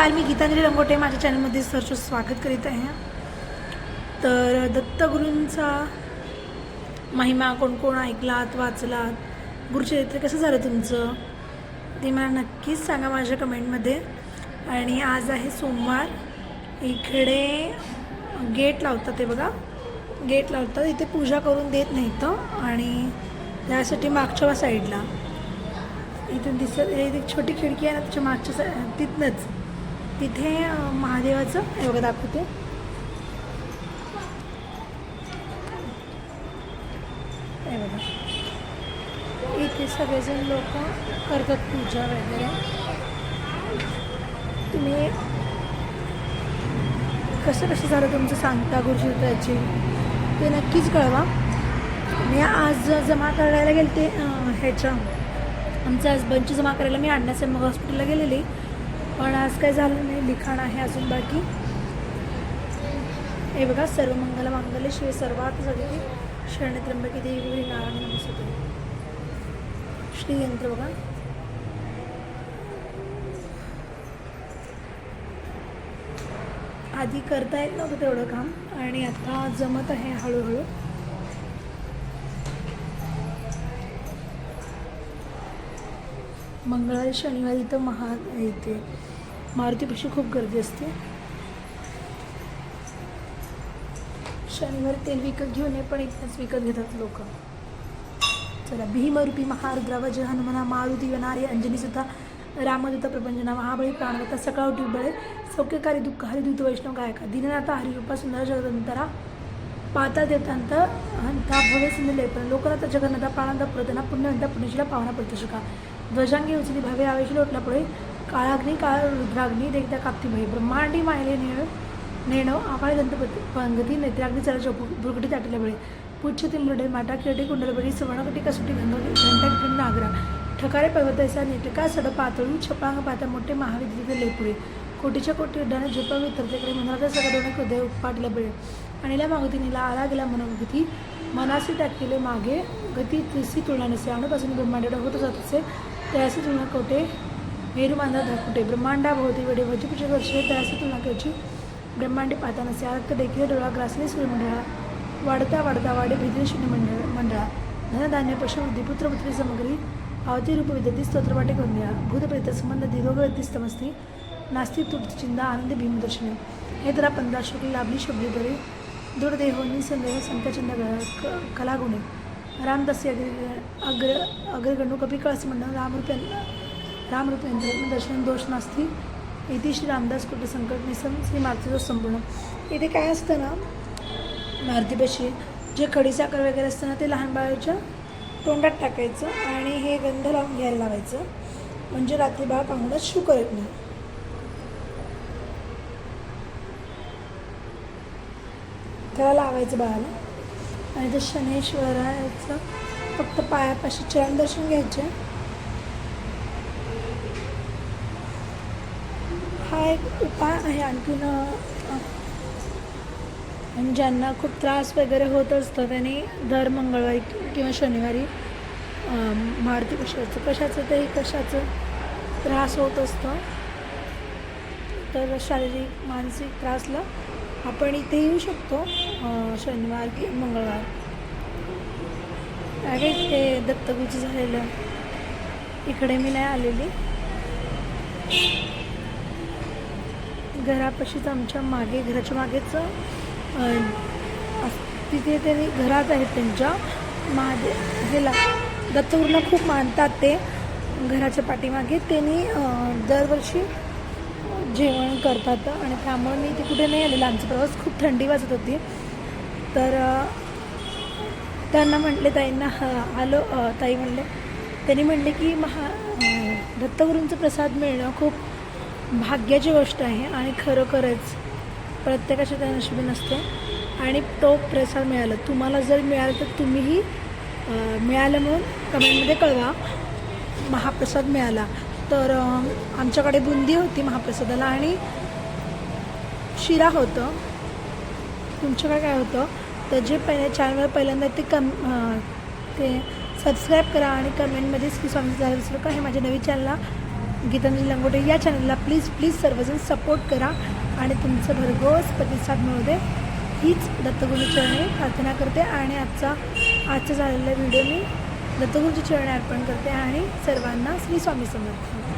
नमस्कार मी गीतांजली रंगोटे माझ्या चॅनलमध्ये सरचं स्वागत करीत आहे. तर दत्तगुरूंचा महिमा कोण कोण ऐकलात वाचलात? गुरुचरित्र कसं झालं तुमचं? ते मला नक्कीच सांगा माझ्या कमेंटमध्ये. आणि आज आहे सोमवार. इकडे गेट लावतात ते बघा. गेट लावतात. इथे पूजा करून देत नाहीत. आणि त्यासाठी मागच्या साईडला. इथून दिसत इथे एक छोटी खिडकी आहे ना त्याच्या मागच्या सा तिथनंच. तिथे महादेवाचं एवढं दाखवते. बघा. इथे सगळेजण लोक करतात पूजा वगैरे. तुम्ही कसं कसं झालं तुमचं सांगता गुरुचरित्राची ते नक्कीच कळवा. मी आज जमा करायला गेले ते ह्याच्या. आमचं आज बंच जमा करायला मी अण्णासाहेब मग हॉस्पिटलला गेलेली. पण आज काय झालं नाही लिखाण आहे अजून बाकी. हे बघा सर्व मंगल मांगल्य शिव सर्वात सगळे शरणे त्र्यंबकी देवी नारायण नमस्ते श्री यंत्र बघा. आधी करता येत नव्हतं तेवढं काम आणि आता जमत आहे हळूहळू. मंगळवारी शनिवारी तर महा येते मारुतीपेक्षा खूप गर्दी असते. शनिवारी तेल विकत घेऊन ये पण इथेच विकत घेतात लोक. चला भीमरूपी महारुद्रावज हनुमना मारुती वनारे अंजनी सुद्धा रामदूत प्रपंचना महाबळी प्राणवता सकाळ बळे सौख्यकारी दुःख हरिदूत वैष्णव गायका दिननाथा हरिरूपा सुंदर जगदंतरा पाता देतांत हंता भव्य सिंध लेपन लोकनाथ जगन्नाथा प्राणांत प्रतना पुण्यवंता पुण्यशीला पावना प्रत्यक्षका ध्वजांगी उचली भव्य आवेशी लोटला पुढे काळाग्नी काळ रुद्राग्नी देखता कापती भय ब्रह्मांडी मायले नेळ नेणव आकाळ दंतपती पंगती नेत्राग्नी चला भुरगटी ताटले बळे पुच्छ ते माटा किरटी कुंडलबडी सुवर्णकटी कसुटी गंगोली घंटा नागरा ठकारे पर्वतैसा नेटका सड पातळून छपांग पाता मोठे महाविद्यालय लेपुरे कोटीच्या कोटी उड्डाने झेपावी तरतेकडे मनाचा सगळं दोन हृदय उपपाटले बळे आणल्या मागुतीनीला आला गेला मनोगती मनासी टाकलेले मागे गती तिसी तुळना नसे अणुपासून ब्रह्मांड होत जात असे त्यासी तुळना कोटे मेरू मांदा धकुटे ब्रह्मांडा भोवती वेडे भजपुचे वर्षे त्यासी तुळना केची ब्रह्मांडे पाहता नसे आरक्त देखील डोळा ग्रासले सूर्यमंडळा। वाढता वाढता वाढे भिद्री शून्य मंडळ। मंडळा धनधान्य पशुवृद्धी पुत्रपुत्री सामग्री अवती रूप विद्यती स्तोत्रपाठे गोंदिया। भूतप्रेत संबंध दिरोगती स्तमस्ती नास्ती तुट चिंता आनंद भीमदर्शने हे तर पंधरा शुक्ल लाभली शब्दी बरे। दुर्देहोनी संतचिंद क कलागुणे। रामदासी अग्र अग्र अग्रगणू कपी कळस मंडळ रामरूप दर्शन दोष नास्ती. इथे श्री रामदास कुटे संकट निसम श्री मारुतीचं संपूर्ण. इथे काय असतं ना मारुतीपाशी जे खडीसाखर वगैरे असतं ना ते लहान बाळाच्या तोंडात टाकायचं आणि हे गंध लावून घ्यायला लावायचं. म्हणजे रात्री बाळ पाहुण्यात शू करत नाही. त्याला लावायचं बाळाला. आणि ते शनेश्वराचं फक्त पायापाशी चरण दर्शन घ्यायचे. हा एक उपाय आहे आणखीन ज्यांना खूप त्रास वगैरे होत असतो त्यांनी दर मंगळवारी किंवा शनिवारी मारुती कशाचं कशाचं तरी कशाचं त्रास होत असतो. तर शारीरिक मानसिक त्रासला आपण इथे येऊ शकतो शनिवार की मंगळवार. आहे ते दत्तगुची झालेलं. इकडे मी नाही आलेली. घरापाशीच आमच्या मागे घराच्या मागेच तिथे त्यांनी घरात आहेत त्यांच्या. महादे ह्याला दत्तगुरूला खूप मानतात ते. घराच्या पाठीमागे त्यांनी दरवर्षी जेवण करतात आणि त्यामुळे मी ते कुठे नाही आलेलं. आमचा प्रवास खूप थंडी वाजत होती. तर त्यांना म्हटले ताईंना ह- आलो ताई म्हणले. त्यांनी म्हणले की महा दत्तगुरूंचा प्रसाद मिळणं खूप भाग्याची गोष्ट आहे आणि खरोखरच प्रत्येकाच्या त्या नशिबी नसते. आणि तो प्रसाद मिळाला. तुम्हाला जर मिळालं तर तुम्हीही मिळालं म्हणून कमेंटमध्ये कळवा. महाप्रसाद मिळाला. तर आमच्याकडे बुंदी होती महाप्रसादाला आणि शिरा होतं. तुमच्याकडे काय होतं? तर जे पहिले चॅनलवर पहिल्यांदा ते कम ते सबस्क्राईब करा आणि कमेंटमध्येच की स्वामी झालं विसरू का हे माझ्या नवीन चॅनलला गीतांजली लंगोटे या चॅनलला प्लीज प्लीज सर्वजण सपोर्ट करा. आणि तुमचं भरघोस प्रतिसाद मिळू दे. हीच दत्तगुरूची चरणी प्रार्थना करते आणि आजचा आजचा झालेला व्हिडिओ मी दत्तगुरूची चरणी अर्पण करते आणि सर्वांना श्री स्वामी समर्थ.